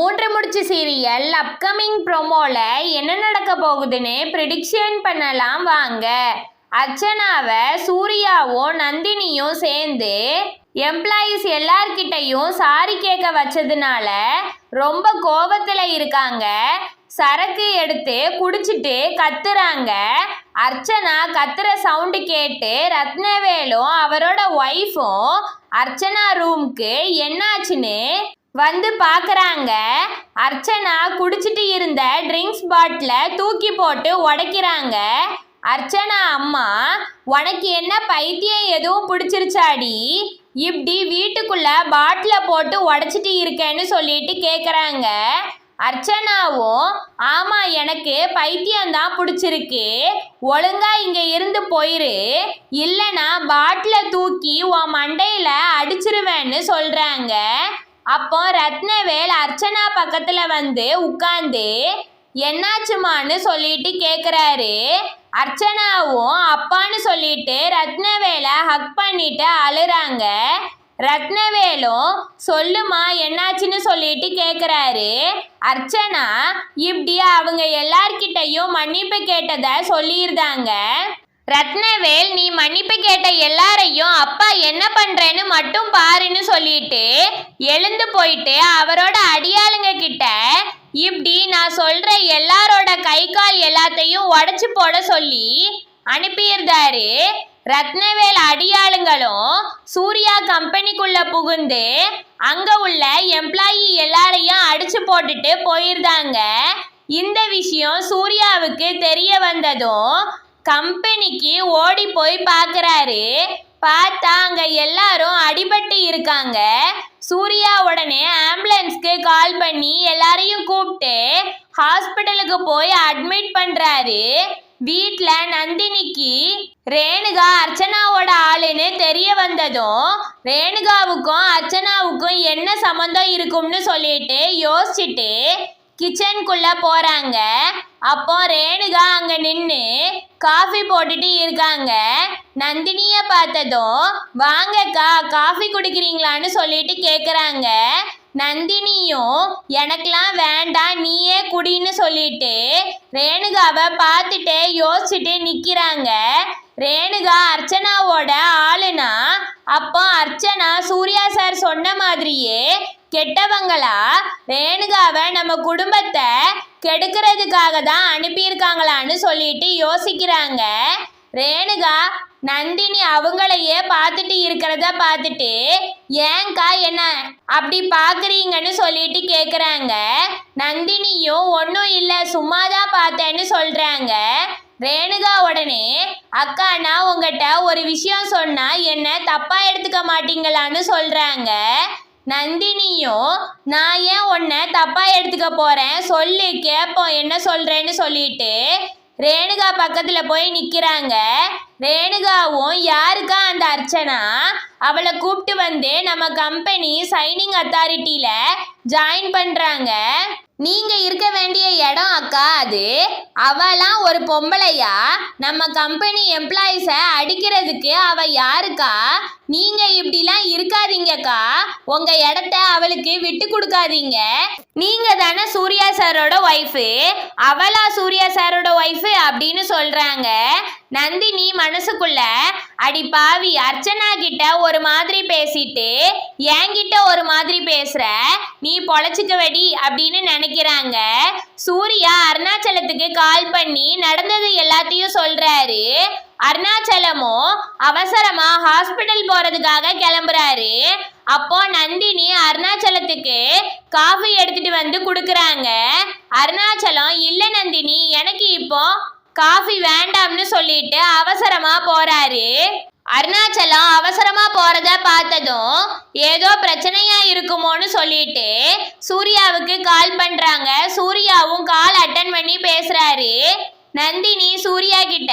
மூன்று முடிச்சு serial upcoming ப்ரோமோல என்ன நடக்க போகுதுன்னு ப்ரிடிக்ஷன் பண்ணலாம் வாங்க. அர்ச்சனாவை சூர்யாவும் நந்தினியும் சேர்ந்து எம்ப்ளாயீஸ் எல்லார்கிட்டையும் சாரி கேட்க வச்சதுனால ரொம்ப கோபத்தில் இருக்காங்க. சரக்கு எடுத்து குடிச்சிட்டு கத்துறாங்க. அர்ச்சனா கத்துற சவுண்டு கேட்டு ரத்னவேலும் அவரோட ஒய்ஃபும் அர்ச்சனா ரூம்க்கு என்னாச்சுன்னு வந்து பார்க்குறாங்க அர்ச்சனா குடிச்சிட்டு இருந்த ட்ரிங்க்ஸ் பாட்டிலை தூக்கி போட்டு உடைக்கிறாங்க. அர்ச்சனா அம்மா உனக்கு என்ன பைத்தியம் எதுவும் பிடிச்சிருச்சாடி? இப்படி வீட்டுக்குள்ள பாட்டில போட்டு உடைச்சிட்டு இருக்கேன்னு சொல்லிட்டு கேட்குறாங்க அர்ச்சனாவும் ஆமாம் எனக்கு பைத்தியம்தான் பிடிச்சிருக்கு. ஒழுங்கா இங்கே இருந்து போயிரு. இல்லைனா பாட்டிலை தூக்கி உன் மண்டையில் அடிச்சிருவேன்னு சொல்கிறாங்க அப்போ ரத்னவேல் அர்ச்சனா பக்கத்தில் வந்து உட்காந்து என்னாச்சுமான்னு சொல்லிட்டு கேட்குறாரு அர்ச்சனாவும் அப்பான்னு சொல்லிட்டு ரத்னவேலை ஹக் பண்ணிட்டு அழுறாங்க. ரத்னவேலும் சொல்லுமா என்னாச்சுன்னு சொல்லிட்டு கேட்குறாரு அர்ச்சனா இப்படி அவங்க எல்லார்கிட்டையும் மன்னிப்பு கேட்டதை சொல்லியிருந்தாங்க. ரத்னவேல் நீ மன்னிப்பு கேட்ட எல்லாரையும் அப்பா என்ன பண்றேன்னு மட்டும் பாருன்னு சொல்லிட்டு எழுந்து போயிட்டு அவரோட அடியாளுங்க கிட்ட இப்படி நான் சொல்ற எல்லாரோட கை கால் எல்லாத்தையும் உடைச்சு போட சொல்லி அனுப்பியிருந்தாரு. ரத்னவேல் அடியாளுங்களும் சூர்யா கம்பெனிக்குள்ள புகுந்து அங்க உள்ள எம்ப்ளாயி எல்லாரையும் அடிச்சு போட்டுட்டு போயிருந்தாங்க. இந்த விஷயம் சூர்யாவுக்கு தெரிய வந்ததும் கம்பெனிக்கு ஓடி போய் பார்க்குறாரு பார்த்தா அங்கே எல்லாரும் அடிபட்டு இருக்காங்க. சூர்யா உடனே ஆம்புலன்ஸ்க்கு கால் பண்ணி எல்லாரையும் கூப்பிட்டு ஹாஸ்பிட்டலுக்கு போய் அட்மிட் பண்ணுறாரு வீட்டில் நந்தினிக்கு ரேணுகா அர்ச்சனாவோட ஆளுன்னு தெரிய வந்ததும் ரேணுகாவுக்கும் அர்ச்சனாவுக்கும் என்ன சம்மந்தம் இருக்கும்னு சொல்லிட்டு யோசிச்சுட்டு கிச்சனுக்குள்ளே போகிறாங்க அப்போ ரேணுகா அங்க நின்று காஃபி போட்டுட்டு இருக்காங்க. நந்தினிய பார்த்ததும் வாங்கக்கா காஃபி குடிக்கிறீங்களான்னு சொல்லிட்டு கேக்குறாங்க. நந்தினியும் எனக்கெல்லாம் வேண்டாம் நீயே குடின்னு சொல்லிட்டு ரேணுகாவை பார்த்துட்டு யோசிச்சுட்டு நிற்கிறாங்க ரேணுகா அர்ச்சனாவோட ஆளுனா அப்போ அர்ச்சனா சூர்யா சார் சொன்ன மாதிரியே கெட்டவங்களா? ரேணுகாவை நம்ம குடும்பத்தை கெடுக்கிறதுக்காக தான் அனுப்பியிருக்காங்களான்னு சொல்லிட்டு யோசிக்கிறாங்க. ரேணுகா நந்தினி அவங்களையே பார்த்துட்டு இருக்கிறத பார்த்துட்டு ஏங்கா என்ன அப்படி பார்க்குறீங்கன்னு சொல்லிட்டு கேட்குறாங்க நந்தினியும் ஒன்றும் இல்லை சும்மா தான் பார்த்தேன்னு சொல்கிறாங்க ரேணுகா உடனே அக்கா நான் உங்ககிட்ட ஒரு விஷயம் சொன்னால் என்ன தப்பாக எடுத்துக்க மாட்டீங்களான்னு சொல்கிறாங்க நந்தினியும் நான் ஏன் உன்னை தப்பா எடுத்துக்க போறேன்? சொல்லு கேட்போம் என்ன சொல்றேன்னு சொல்லிட்டு ரேணுகா பக்கத்துல போய் நிக்கிறாங்க. ரேணுகாவும் யாருக்கா அந்த அர்ச்சனா? அவளை கூப்பிட்டு வந்து நம்ம கம்பெனி சைனிங் அத்தாரிட்டியில ஜாயின் பண்றாங்க. நீங்க இருக்க வேண்டிய இடம் அக்கா அது. அவளாம் ஒரு பொம்பளையா. நம்ம கம்பெனி எம்ப்ளாயிஸை அடிக்கிறதுக்கு அவ யாருக்கா? நீங்க இப்படிலாம் இருக்காதீங்கக்கா. உங்க இடத்த அவளுக்கு விட்டு கொடுக்காதீங்க. நீங்க தானே சூர்யா சாரோட ஒய்ஃபு அவளா சூர்யா சாரோட ஒய்ஃபு அப்படின்னு சொல்றாங்க. நந்தினி மனசுக்குள்ள அடி பாவி அர்ச்சனா கிட்ட ஒரு மாதிரி பேசிட்டு என்கிட்ட ஒரு மாதிரி பேசுற நீ பொழைச்சிக்க வெடி அப்படின்னு நினைக்கிறாங்க. சூர்யா அருணாச்சலத்துக்கு கால் பண்ணி நடந்தது எல்லாத்தையும் சொல்றாரு. அருணாச்சலமும் அவசரமா ஹாஸ்பிட்டல் போறதுக்காக கிளம்புறாரு. அப்போ நந்தினி அருணாச்சலத்துக்கு காஃபி எடுத்துட்டு வந்து கொடுக்குறாங்க. அருணாச்சலம் இல்ல நந்தினி எனக்கு இப்போ காஃபி வேண்டாம்னு சொல்லிட்டு அவசரமா போறாரு. அருணாச்சலம் அவசரமா போறத பார்த்ததும் ஏதோ பிரச்சனையா இருக்குமோன்னு சொல்லிட்டு சூர்யாவுக்கு கால் பண்றாங்க. சூர்யாவும் கால் அட்டன் பண்ணி பேசுறாரு. நந்தினி சூர்யா கிட்ட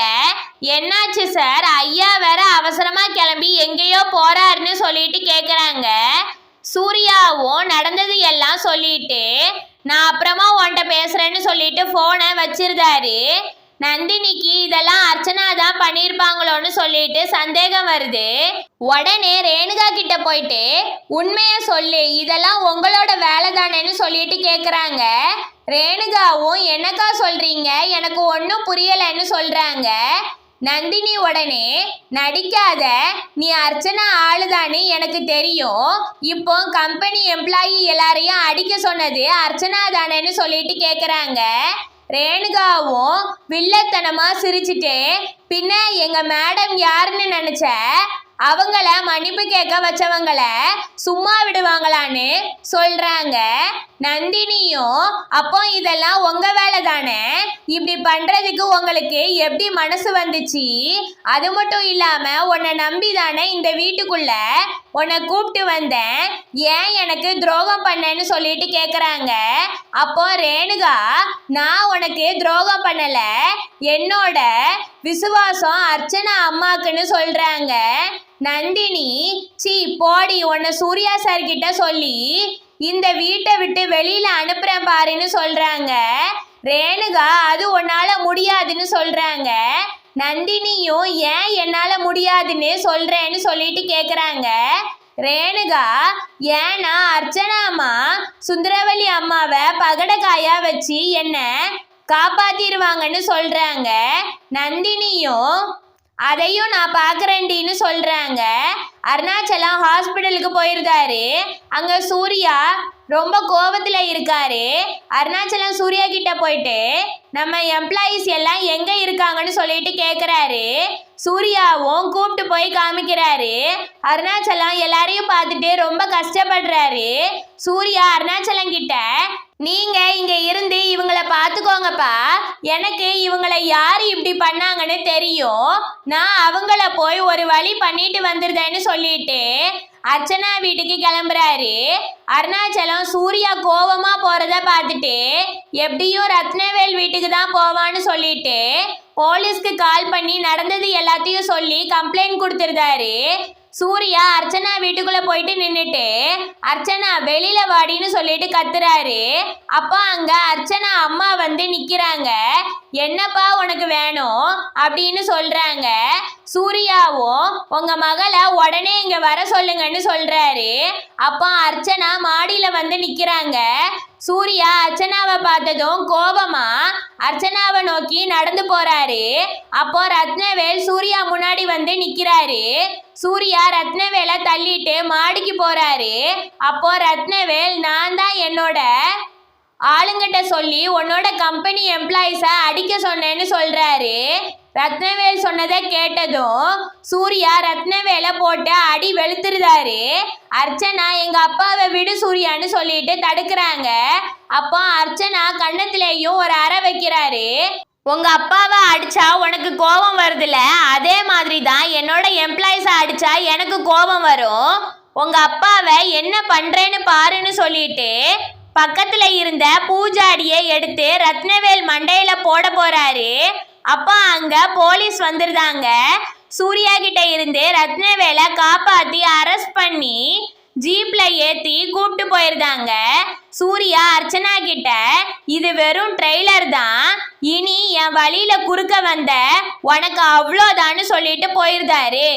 என்னாச்சு சார் ஐயா வேற அவசரமா கிளம்பி எங்கேயோ போறாருன்னு சொல்லிட்டு கேக்குறாங்க. சூர்யாவும் நடந்தது எல்லாம் சொல்லிட்டு நான் அப்புறமா உன்கிட்ட பேசுறேன்னு சொல்லிட்டு போனை வச்சிருந்தாரு. நந்தினிக்கு இதெல்லாம் அர்ச்சனா தான் பண்ணியிருப்பாங்களோன்னு சொல்லிட்டு சந்தேகம் வருது. உடனே ரேணுகா கிட்ட போயிட்டு உண்மையை சொல்லு இதெல்லாம் உங்களோட வேலை தானேன்னு சொல்லிட்டு கேக்குறாங்க. ரேணுகாவும் என்னக்கா சொல்றீங்க? எனக்கு ஒன்றும் புரியலைன்னு சொல்றாங்க. நந்தினி உடனே நடிக்காத நீ அர்ச்சனா ஆளுதான்னு எனக்கு தெரியும். இப்போ கம்பெனி எம்ப்ளாயி எல்லாரையும் அடிக்க சொன்னது அர்ச்சனா தானேன்னு சொல்லிட்டு கேக்குறாங்க. ரேணுகாவும் வில்லத்தனமா சிரிச்சிட்டு பின்ன எங்க மேடம் யாருன்னு நினைச்ச? அவங்கள மன்னிப்பு கேட்க வச்சவங்கள சும்மா விடுவாங்களான்னு சொல்றாங்க. நந்தினியும் அப்போ இதெல்லாம் உங்க வேலை தானே? இப்படி பண்றதுக்கு உங்களுக்கு எப்படி மனசு வந்துச்சு? அது மட்டும் இல்லாம உன்னை நம்பி தானே இந்த வீட்டுக்குள்ள உன்னை கூப்பிட்டு வந்தேன். ஏன் எனக்கு துரோகம் பண்ணேன்னு சொல்லிட்டு கேட்குறாங்க அப்போ ரேணுகா நான் உனக்கு துரோகம் பண்ணலை. என்னோட விசுவாசம் அர்ச்சனா அம்மாக்குன்னு சொல்கிறாங்க நந்தினி சீ போடி உன்னை சூர்யா சார் கிட்ட சொல்லி இந்த வீட்டை விட்டு வெளியில அனுப்புறேன் பாருன்னு சொல்றாங்க. ரேணுகா அது உன்னால முடியாதுன்னு சொல்றாங்க. நந்தினியும் ஏன் என்னால முடியாதுன்னு சொல்றேன்னு சொல்லிட்டு கேக்குறாங்க? ரேணுகா ஏன்னா அர்ச்சனா அம்மா சுந்தரவல்லி அம்மாவை பகடக்காயா வச்சு என்ன காப்பாத்திருவாங்கன்னு சொல்றாங்க. நந்தினியும் அதையும் நான் பார்க்குறேன்டின்னு சொல்கிறாங்க அருணாச்சலம் ஹாஸ்பிட்டலுக்கு போயிருந்தாரு அங்கே சூர்யா ரொம்ப கோபத்தில் இருக்காரு. அருணாச்சலம் சூர்யா கிட்ட போயிட்டு நம்ம எம்ப்ளாயீஸ் எல்லாம் எங்கே இருக்காங்கன்னு சொல்லிட்டு கேட்குறாரு சூர்யாவும் கூப்பிட்டு போய் காமிக்கிறாரு. அருணாச்சலம் எல்லாரையும் பார்த்துட்டு ரொம்ப கஷ்டப்படுறாரு. சூர்யா அருணாச்சலம் கிட்ட நீங்க இங்க இருந்து இவங்கள பாத்துக்கோங்கப்பா எனக்கு இவங்களை யார் இப்படி பண்ணாங்கன்னு தெரியும். நான் அவங்கள போய் ஒரு வழி பண்ணிட்டு வந்துருதேன்னு சொல்லிட்டு அர்ச்சனா வீட்டுக்கு கிளம்புறாரு. அருணாச்சலம் சூர்யா கோவமா போறத பார்த்துட்டு எப்படியும் ரத்னவேல் வீட்டுக்கு தான் போவான்னு சொல்லிட்டு போலீஸ்க்கு கால் பண்ணி நடந்தது எல்லாத்தையும் சொல்லி கம்ப்ளைண்ட் கொடுத்துருந்தாரு. சூர்யா அர்ச்சனா வீட்டுக்குள்ள போயிட்டு நின்றுட்டு அர்ச்சனா வெளியில வாடின்னு சொல்லிட்டு கத்துறாரு. அப்போ அங்க அர்ச்சனா அம்மா வந்து நிக்கிறாங்க. என்னப்பா உனக்கு வேணும் அப்படின்னு சொல்றாங்க. சூர்யாவும் உங்க மகளை உடனே இங்க வர சொல்லுங்கன்னு சொல்றாரு. அப்போ அர்ச்சனா மாடியில வந்து நிக்கிறாங்க. சூர்யா அர்ச்சனாவை பார்த்ததும் கோபமா அர்ச்சனாவை நோக்கி நடந்து போறாரு. அப்போ ரத்னவேல் சூர்யா முன்னாடி வந்து நிக்கிறாரு. சூர்யா ரத்னவேலை தள்ளிட்டு மாடிக்கு போறாரு. அப்போ ரத்னவேல் நான் தான் என்னோட ஆளுங்கிட்ட சொல்லி உன்னோட கம்பெனி எம்ப்ளாயிஸை அடிக்க சொன்னேன்னு சொல்கிறாரு ரத்னவேல் சொன்னதை கேட்டதும் சூர்யா ரத்னவேலை போட்டு அடி வெளுத்துருதாரு. அர்ச்சனா எங்கள் அப்பாவை விடு சூர்யான்னு சொல்லிட்டு தடுக்கிறாங்க. அப்போ அர்ச்சனா கண்ணத்துலேயும் ஒரு அறை வைக்கிறாரு. உங்கள் அப்பாவை அடித்தா உனக்கு கோபம் வருதுல்ல அதே மாதிரி தான் என்னோட எம்ப்ளாயிஸை அடித்தா எனக்கு கோபம் வரும். உங்கள் அப்பாவை என்ன பண்ணுறேன்னு பாருன்னு சொல்லிட்டு பக்கத்துல இருந்த பூஜாடியை எடுத்து ரத்னவேல் மண்டையில போட போறாரு. அப்போ அங்க போலீஸ் வந்துருந்தாங்க சூர்யா கிட்ட இருந்து ரத்னவேலை காப்பாத்தி அரெஸ்ட் பண்ணி ஜீப்ல ஏத்தி கூப்பிட்டு போயிருந்தாங்க. சூர்யா அர்ச்சனா கிட்ட இது வெறும் ட்ரெய்லர் தான். இனி என் வழியில குறுக்க வந்த உனக்கு அவ்வளோதான்னு சொல்லிட்டு போயிருந்தாரு.